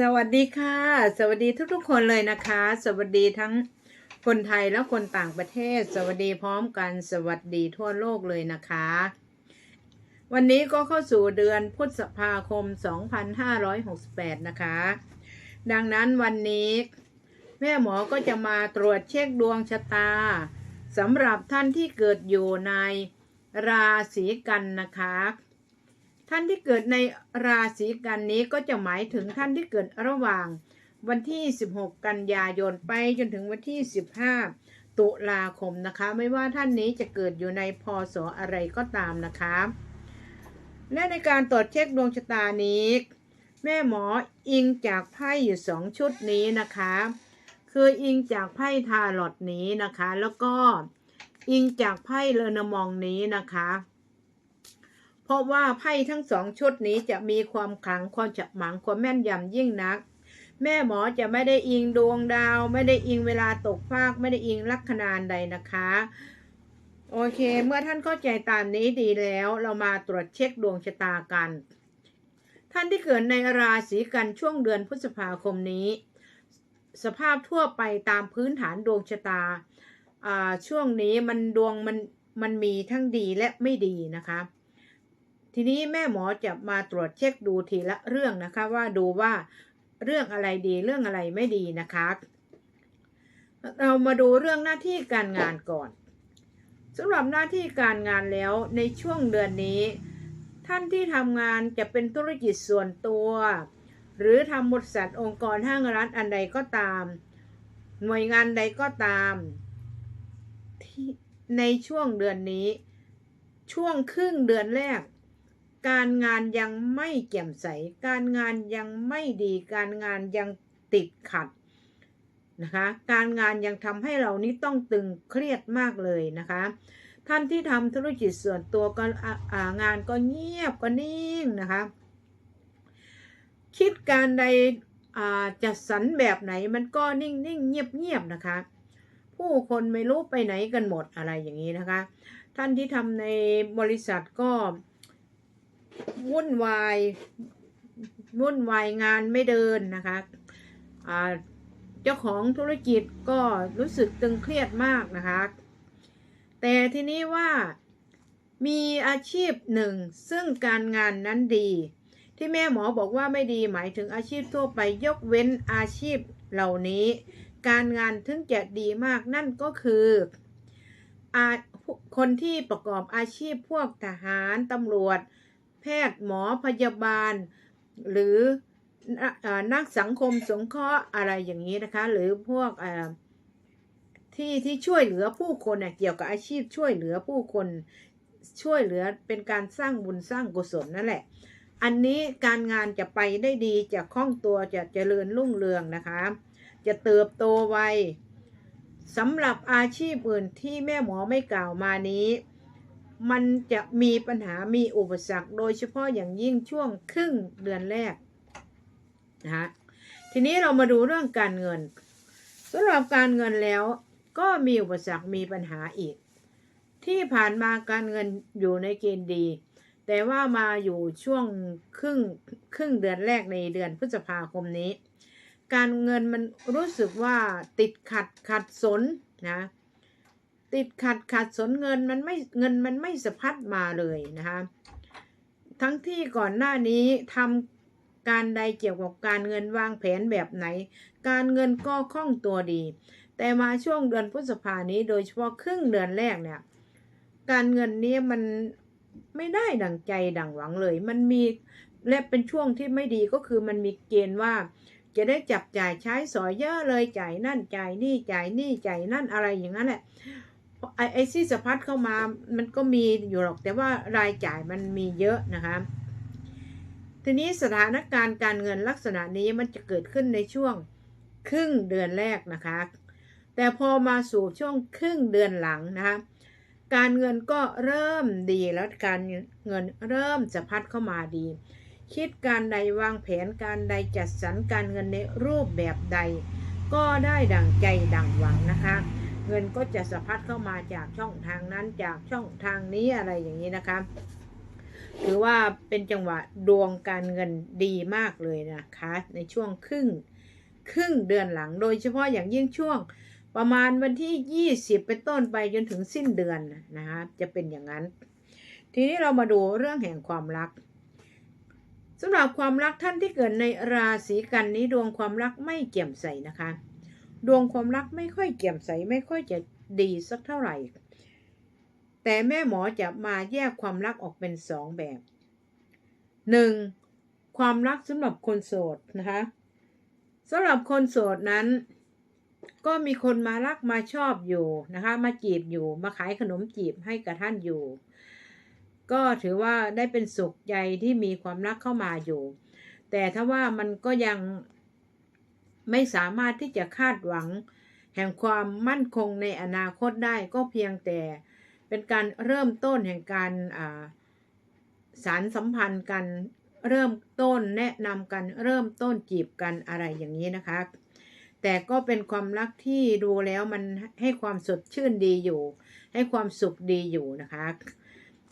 สวัสดีค่ะ สวัสดีทุกๆคนเลยนะคะ สวัสดีทั้งคนไทยและคนต่างประเทศ สวัสดีพร้อมกันสวัสดีทั่วโลกเลยนะคะ วันนี้ก็เข้าสู่เดือนพฤษภาคม 2568 นะคะ ดังนั้นวันนี้ แม่หมอก็จะมาตรวจเช็คดวงชะตาสำหรับท่านที่เกิดอยู่ในราศีกันนะคะ ท่านที่เกิดในราศีกันนี้ก็จะหมายถึงท่านที่เกิดระหว่างวันที่ 16 กันยายนไปจนถึงวันที่ 15 ตุลาคมนะคะ ไม่ว่าท่านนี้จะเกิดอยู่ในพศอะไรก็ตามนะคะ และในการตรวจเช็คดวงชะตานี้ แม่หมออิงจากไพ่อยู่สองชุดนี้นะคะ คืออิงจากไพ่ทาร์ลอตนี้นะคะ แล้วก็อิงจากไพ่เลนมองนี้นะคะ เพราะว่าไพ่ทั้งสองชุดนี้จะมีความขลังความฉะหมังความแม่นยำยิ่งนัก แม่หมอจะไม่ได้อิงดวงดาว ไม่ได้อิงเวลาตกฟาก ไม่ได้อิงลัคนานใดนะคะ โอเค เมื่อท่านเข้าใจตามนี้ดีแล้วเรามาตรวจเช็คดวงชะตากัน ท่านที่เกิดในราศีกันช่วงเดือนพฤษภาคมนี้ สภาพทั่วไปตามพื้นฐานดวงชะตาอ่าช่วงนี้มันดวงมันมันมีทั้งดีและไม่ดีนะคะ ทีนี้แม่หมอจะมาตรวจเช็คดูทีละเรื่องนะคะ ว่าดูว่าเรื่องอะไรดีเรื่องอะไรไม่ดีนะคะ เรามาดูเรื่องหน้าที่การงานก่อนสำหรับหน้าที่การงานแล้วในช่วงเดือนนี้ ท่านที่ทำงานจะเป็นธุรกิจส่วนตัว หรือทำบริษัทองค์กรห้างร้านอันใดก็ตาม หน่วยงานใดก็ตามที่ในช่วงเดือนนี้ ช่วงครึ่งเดือนแรก การงานยังไม่แจ่มใส การงานยังไม่ดี การงานยังติดขัดนะคะ การงานยังทำให้เรานี้ต้องตึงเครียดมากเลยนะคะ ท่านที่ทำธุรกิจส่วนตัวก็งานก็เงียบก็นิ่งนะคะ คิดการใดจัดสรรแบบไหนมันก็นิ่งนิ่งเงียบเงียบนะคะ ผู้คนไม่รู้ไปไหนกันหมดอะไรอย่างนี้นะคะ ท่านที่ทำในบริษัทก็ วุ่นวายวุ่นวายงานไม่เดินนะคะเจ้าของธุรกิจก็รู้สึกตึงเครียดมากนะคะ แต่ทีนี้ว่ามีอาชีพหนึ่งซึ่งการงานนั้นดี ที่แม่หมอบอกว่าไม่ดีหมายถึงอาชีพทั่วไปยกเว้นอาชีพเหล่านี้ การงานถึงจะดีมากนั่นก็คืออาคนที่ประกอบอาชีพพวกทหารตำรวจ แพทย์หมอพยาบาล หรือนักสังคมสงเคราะห์อะไรอย่างนี้นะคะ หรือพวกที่ที่ช่วยเหลือผู้คนเนี่ยเกี่ยวกับอาชีพช่วยเหลือผู้คนช่วยเหลือเป็นการสร้างบุญสร้างกุศลนั่นแหละ อันนี้การงานจะไปได้ดีจะคล่องตัวจะเจริญรุ่งเรืองนะคะ จะเติบโตไวสำหรับอาชีพอื่นที่แม่หมอไม่กล่าวมานี้ มันจะมีปัญหามีอุปสรรค โดยเฉพาะอย่างยิ่งช่วงครึ่งเดือนแรกนะคะทีนี้เรามาดูเรื่องการเงินสำหรับการเงินแล้วก็มีอุปสรรคมีปัญหาอีก ที่ผ่านมาการเงินอยู่ในเกณฑ์ดี แต่ว่ามาอยู่ช่วงครึ่งครึ่งเดือนแรกในเดือนพฤษภาคมนี้ การเงินมันรู้สึกว่าติดขัดขัดสนนะ ติดขัดขัดสนเงินมันไม่เงินมันไม่สะพัดมาเลยนะคะทั้งที่ก่อนหน้านี้ทำการใดเกี่ยวกับการเงินวางแผนแบบไหน การเงินก็คล่องตัวดี แต่มาช่วงเดือนพฤษภานี้โดยเฉพาะครึ่งเดือนแรกเนี่ย การเงินนี้มันไม่ได้ดังใจดังหวังเลย มันมีและเป็นช่วงที่ไม่ดีก็คือมันมีเกณฑ์ว่า จะได้จับจ่ายใช้สอยเยอะเลยจ่ายนั่นจ่ายนี่จ่ายนี่จ่ายนั่นอะไรอย่างนั้นแหละ ไอ้ไอ้ที่สะพัดเข้ามามันก็มีอยู่หรอกแต่ว่ารายจ่ายมันมีเยอะนะคะทีนี้สถานการณ์การเงินลักษณะนี้มันจะเกิดขึ้นในช่วงครึ่งเดือนแรกนะคะ แต่พอมาสู่ช่วงครึ่งเดือนหลังนะคะการเงินก็เริ่มดีแล้วการเงินเริ่มจะพัดเข้ามาดี คิดการใดวางแผนการใดจัดสรรการเงินในรูปแบบใด ก็ได้ดังใจดังหวังนะคะ เงินก็จะสะพัดเข้ามาจากช่องทางนั้นจากช่องทางนี้อะไรอย่างนี้นะคะถือว่าเป็นจังหวะดวงการเงินดีมากเลยนะคะ ในช่วงครึ่งครึ่งเดือนหลังโดยเฉพาะอย่างยิ่งช่วงประมาณวันที่ 20 เป็นต้นไปจนถึงสิ้นเดือนนะคะจะเป็นอย่างนั้น ทีนี้เรามาดูเรื่องแห่งความรักสำหรับความรักท่านที่เกิดในราศีกันนี้ดวงความรักไม่เกี่ยมใสนะคะ ดวงความรักไม่ค่อยเกี่ยมใสไม่ค่อยจะดีสักเท่าไหร่ แต่แม่หมอจะมาแยกความรักออกเป็นสองแบบหนึ่งความรักสำหรับคนโสดนะคะสำหรับคนโสดนั้น ก็มีคนมารักมาชอบอยู่นะคะ มาจีบอยู่มาขายขนมจีบให้กับท่านอยู่ ก็ถือว่าได้เป็นสุขใจที่มีความรักเข้ามาอยู่ แต่ถ้าว่ามันก็ยัง ไม่สามารถที่จะคาดหวัง แห่งความมั่นคงในอนาคตได้ก็เพียงแต่ เป็นการเริ่มต้นแห่งการาสารสัมพันธ์กันเริ่มต้นแนะนำกันเริ่มต้นจีบกันอะไรอย่างนี้นะคะ แต่ก็เป็นความรักที่ดูแล้วมันให้ความสดชื่นดีอยู่ ให้ความสุขดีอยู่นะคะ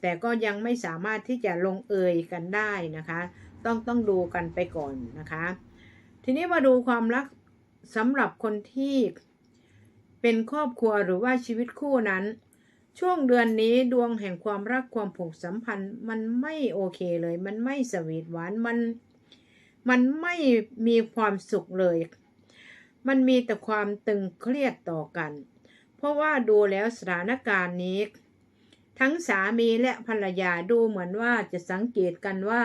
แต่ก็ยังไม่สามารถที่จะลงเอยกันได้นะคะ ต้องต้องดูกันไปก่อนนะคะ ทีนี้มาดูความรักสำหรับคนที่เป็นครอบครัวหรือว่าชีวิตคู่นั้น ช่วงเดือนนี้ดวงแห่งความรักความผูกสัมพันธ์ มันไม่โอเคเลย มันไม่สวีทหวานมันมันไม่มีความสุขเลย มันมีแต่ความตึงเครียดต่อกัน เพราะว่าดูแล้วสถานการณ์นี้ ทั้งสามีและภรรยาดูเหมือนว่าจะสังเกตกันว่า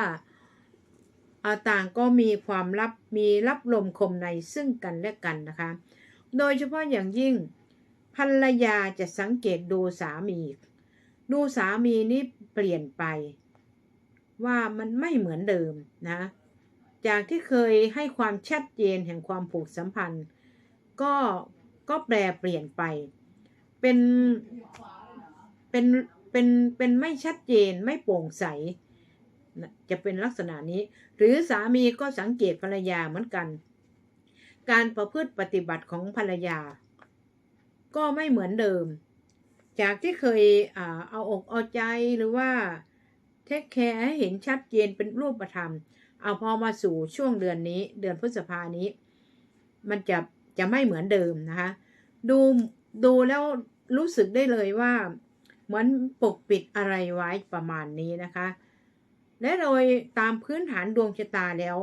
ต่างก็มีความลับมีรับลมคมในซึ่งกันและกันนะคะ โดยเฉพาะอย่างยิ่งภรรยาจะสังเกตดูสามี ดูสามีนี่เปลี่ยนไป ว่ามันไม่เหมือนเดิมนะ จากที่เคยให้ความชัดเจนแห่งความผูกสัมพันธ์ ก็ก็แปลเปลี่ยนไป เป็นเป็นเป็นเป็นไม่ชัดเจนไม่โปร่งใส จะเป็นลักษณะนี้ หรือสามีก็สังเกตภรรยาเหมือนกัน การประพฤติปฏิบัติของภรรยา ก็ไม่เหมือนเดิม จากที่เคยเอาอกเอาใจหรือว่าเทคแคร์ให้เห็นชัดเจนเป็นรูปธรรม เอาพอมาสู่ช่วงเดือนนี้ เดือนพฤษภานี้ มันจะจะไม่เหมือนเดิมนะคะ ดูดูแล้วรู้สึกได้เลยว่า เหมือนปกปิดอะไรไว้ประมาณนี้นะคะ และโดยตามพื้นฐานดวงชะตาแล้ว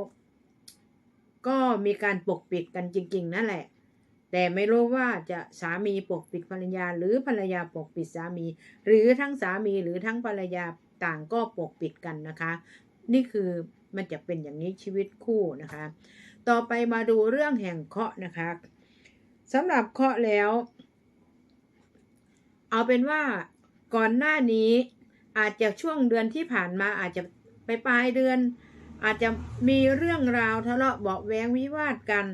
ก็มีการปกปิดกันจริง ๆ นั่นแหละ แต่ไม่รู้ว่าจะสามีปกปิดภรรยาหรือภรรยาปกปิดสามี หรือทั้งสามีหรือทั้งภรรยาต่างก็ปกปิดกันนะคะ นี่คือมันจะเป็นอย่างนี้ชีวิตคู่นะคะ ต่อไปมาดูเรื่องแห่งเคาะนะคะสำหรับเคาะแล้ว เอาเป็นว่าก่อนหน้านี้อาจจะช่วงเดือนที่ผ่านมาอาจจะ ไปปลายเดือน อาจจะมีเรื่องราวทะเลาะเบาแวงวิวาทกัน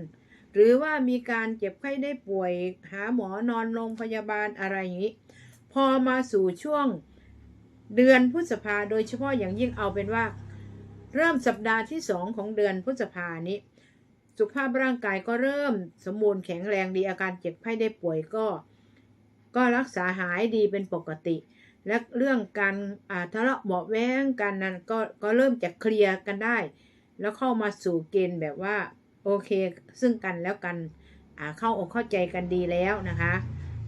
หรือว่ามีการเจ็บไข้ได้ป่วยหาหมอนอนโรงพยาบาลอะไรอย่างนี้ พอมาสู่ช่วงเดือนพฤษภาโดยเฉพาะอย่างยิ่งเอาเป็นว่า เริ่มสัปดาห์ที่สองของเดือนพฤษภานี้ สุขภาพร่างกายก็เริ่มสมบูรณ์แข็งแรงดีอาการเจ็บไข้ได้ป่วยก็ ก็รักษาหายดีเป็นปกติ และเรื่องการอ่าทะเลาะเบาะแว้งกันนั้นก็ก็เริ่มจะเคลียร์กันได้ แล้วเข้ามาสู่เกณฑ์แบบว่าโอเคซึ่งกันแล้วกันอ่าเข้าอกเข้าใจกันดีแล้วนะคะ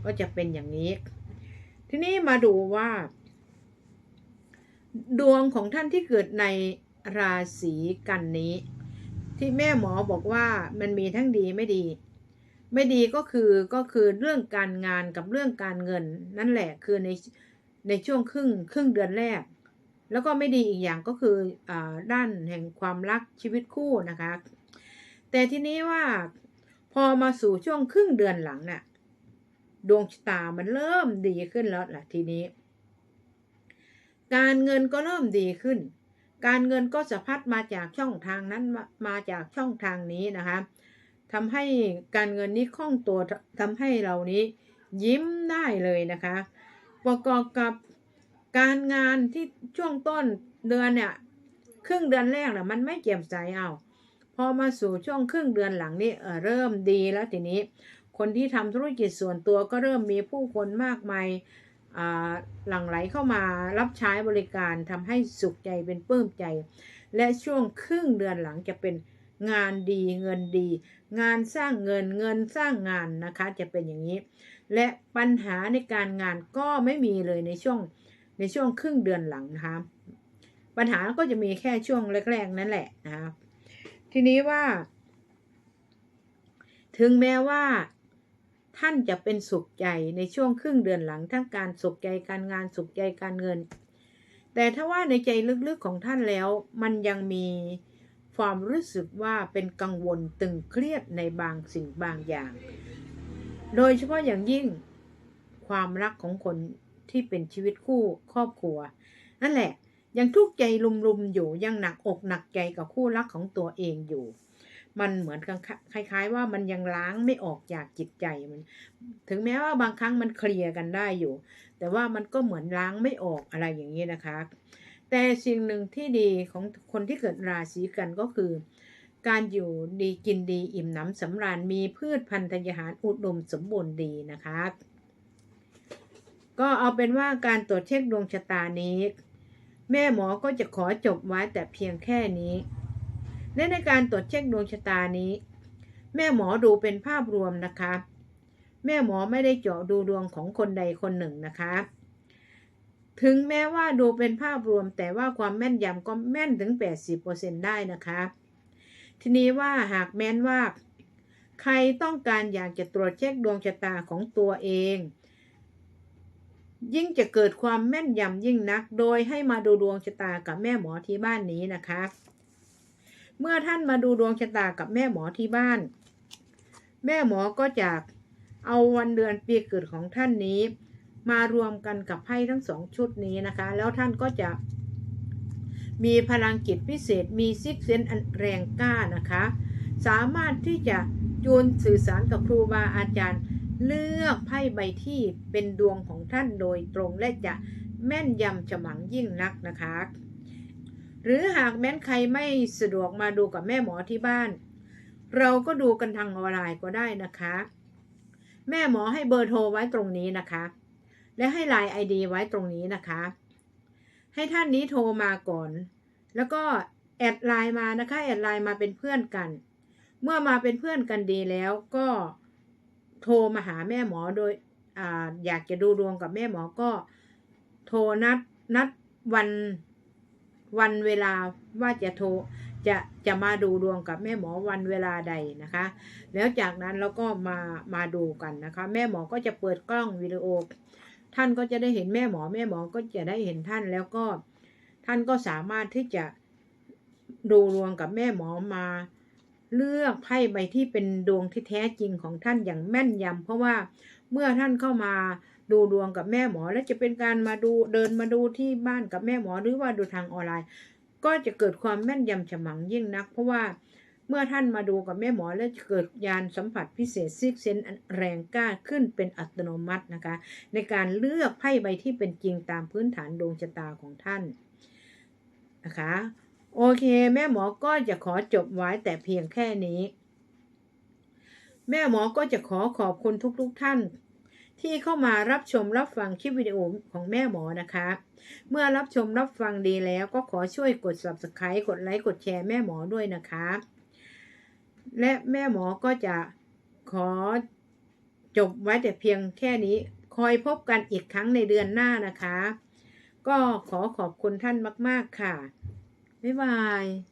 ก็จะเป็นอย่างนี้ ทีนี้มาดูว่า ดวงของท่านที่เกิดในราศีกันนี้ ที่แม่หมอบอกว่ามันมีทั้งดีไม่ดี ไม่ดีก็คือก็คือเรื่องการงานกับเรื่องการเงิน นั่นแหละคือใน ในช่วงครึ่งครึ่งเดือนแรก แล้วก็ไม่ดีอีกอย่างก็คืออด้านแห่งความรักชีวิตคู่นะคะ แต่ทีนี้ว่าพอมาสู่ช่วงครึ่งเดือนหลังน่ะดวงชะตามันเริ่มดีขึ้นแล้วล่ะทีนี้ การเงินก็เริ่มดีขึ้น การเงินก็สะพัดมาจากช่องทางนั้นมาจากช่องทางนี้นะคะทำให้การเงินนี้คล่องตัวทำให้เรานี้ยิ้มได้เลยนะคะ ประกอบกับการงานที่ช่วงต้นเดือนเนี่ย ครึ่งเดือนแรกน่ะมันไม่เกี่ยมใสเอาพอมาสู่ช่วงครึ่งเดือนหลังนี่เออเริ่มดีแล้วทีนี้ คนที่ทำธุรกิจส่วนตัวก็เริ่มมีผู้คนมากมายอ่าหลั่งไหลเข้ามารับใช้บริการทำให้สุขใจเป็นปลื้มใจ และช่วงครึ่งเดือนหลังจะเป็นงานดีเงินดี งานสร้างเงินเงินสร้างงานนะคะ จะเป็นอย่างนี้ และปัญหาในการงานก็ไม่มีเลยในช่วงในช่วงครึ่งเดือนหลังนะคะปัญหาก็จะมีแค่ช่วงแรกๆนั่นแหละนะคะทีนี้ว่า ถึงแม้ว่า ท่านจะเป็นสุขใจในช่วงครึ่งเดือนหลังทั้งการสุขใจการงานสุขใจการเงิน แต่ถ้าว่าในใจลึกๆของท่านแล้ว มันยังมีความรู้สึกว่าเป็นกังวลตึงเครียดในบางสิ่งบางอย่าง โดยเฉพาะอย่างยิ่งความรักของคนที่เป็นชีวิตคู่ครอบครัว นั่นแหละ ยังทุกข์ใจลุมๆอยู่ยังหนักอกหนักใจกับคู่รักของตัวเองอยู่ มันเหมือนกับคล้าย ๆ ว่ามันยังล้างไม่ออกจากจิตใจมัน ถึงแม้ว่าบางครั้งมันเคลียร์กันได้อยู่ แต่ว่ามันก็เหมือนล้างไม่ออกอะไรอย่างนี้นะคะ แต่สิ่งหนึ่งที่ดีของคนที่เกิดราศีกันก็คือ การอยู่ดีกินดีอิ่มหนำสำราญมีพืชพันธุ์ธัญญาหารอุดมสมบูรณ์ดีนะคะ ก็เอาเป็นว่าการตรวจเช็คดวงชะตานี้ แม่หมอก็จะขอจบไว้แต่เพียงแค่นี้และในการตรวจเช็คดวงชะตานี้ แม่หมอดูเป็นภาพรวมนะคะ แม่หมอไม่ได้เจาะดูดวงของคนใดคนหนึ่งนะคะ ถึงแม้ว่าดูเป็นภาพรวมแต่ว่าความแม่นยำก็แม่นถึง 80%ได้นะคะ ทีนี้ว่าหากแม้นว่า ใครต้องการอยากจะตรวจเช็คดวงชะตาของตัวเอง ยิ่งจะเกิดความแม่นยำยิ่งนัก โดยให้มาดูดวงชะตากับแม่หมอที่บ้านนี้นะคะ เมื่อท่านมาดูดวงชะตากับแม่หมอที่บ้าน แม่หมอก็จะเอาวันเดือนปีเกิดของท่านนี้ มารวมกันกับไพ่ทั้งสองชุดนี้นะคะ แล้วท่านก็จะ มีพลังจิตพิเศษ มีซิกเซนอันแรงกล้านะคะ สามารถที่จะจูนสื่อสารกับครูบาอาจารย์ เลือกไพ่ใบที่เป็นดวงของท่านโดยตรงและจะแม่นยำฉมังยิ่งนักนะคะ หรือหากแม้นใครไม่สะดวกมาดูกับแม่หมอที่บ้าน เราก็ดูกันทางออนไลน์ก็ได้นะคะ แม่หมอให้เบอร์โทรไว้ตรงนี้นะคะ และให้ไลน์ไอดีไว้ตรงนี้นะคะ ให้ท่านนี้โทรมาก่อน แล้วก็แอดไลน์มานะคะ แอดไลน์มาเป็นเพื่อนกัน เมื่อมาเป็นเพื่อนกันดีแล้วก็โทรมาหาแม่หมอโดยออยากจะดูดวงกับแม่หมอก็โทรนัดนัดวันวันเวลาว่าจะโทรจะจะมาดูดวงกับแม่หมอวันเวลาใดนะคะ แล้วจากนั้นเราก็มามาดูกันนะคะ แม่หมอก็จะเปิดกล้องวิดีโอ ท่านก็จะได้เห็นแม่หมอแม่หมอก็จะได้เห็นท่านแล้วก็ ท่านก็สามารถที่จะดูดวงกับแม่หมอมา เลือกไพ่ใบที่เป็นดวงที่แท้จริงของท่านอย่างแม่นยำเพราะว่าเมื่อท่านเข้ามาดูดวงกับแม่หมอ และจะเป็นการมาดูเดินมาดูที่บ้านกับแม่หมอหรือว่าดูทางออนไลน์ ก็จะเกิดความแม่นยำฉมังยิ่งนัก เพราะว่า มื่อท่านมาดูกับแม่หมอแล้วจะเกิดยานสัมผัสพิเศษซิกเซนแรงกล้าขึ้นเป็นอัตโนมัตินะคะ ในการเลือกไพ่ใบที่เป็นจริงตามพื้นฐานดวงชะตาของท่านนะคะโอเค แม่หมอก็จะขอจบไว้แต่เพียงแค่นี้ แม่หมอก็จะขอขอบคุณทุกๆทท่าน ที่เข้ามารับชมรับฟังคลิปวิดีโอของแม่หมอนะคะ เมื่อรับชมรับฟังดีแล้วก็ขอช่วยกด subscribe กดไลค์กดแชร์แม่หมอด้วยนะคะ และแม่หมอก็จะขอจบไว้แต่เพียงแค่นี้ คอยพบกันอีกครั้งในเดือนหน้านะคะ ก็ขอขอบคุณท่านมาก ๆ ค่ะ บ๊ายบาย